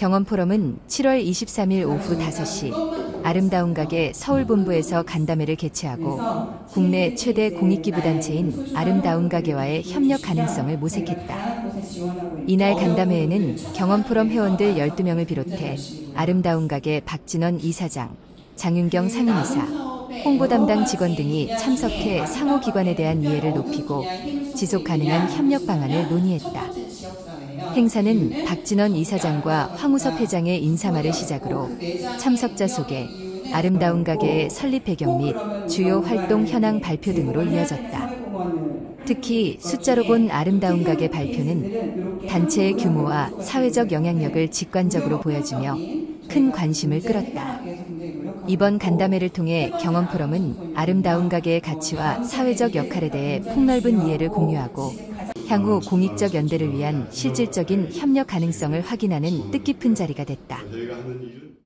경험 포럼은 7월 23일 오후 5시 아름다운 가게 서울 본부에서 간담회를 개최하고 국내 최대 공익기부 단체인 아름다운 가게와의 협력 가능성을 모색했다. 이날 간담회에는 경험 포럼 회원들 12명을 비롯해 아름다운 가게 박진원 이사장, 장윤경 상임이사, 홍보 담당 직원 등이 참석해 상호 기관에 대한 이해를 높이고 지속 가능한 협력 방안을 논의했다. 행사는 박진원 이사장과 황우섭 회장의 인사말을 시작으로 참석자 소개, 아름다운 가게의 설립 배경 및 주요 활동 현황 발표 등으로 이어졌다. 특히 숫자로 본 아름다운 가게 발표는 단체의 규모와 사회적 영향력을 직관적으로 보여주며 큰 관심을 끌었다. 이번 간담회를 통해 경험 포럼은 아름다운 가게의 가치와 사회적 역할에 대해 폭넓은 이해를 공유하고 향후 공익적 연대를 위한 실질적인 협력 가능성을 확인하는 뜻깊은 자리가 됐다.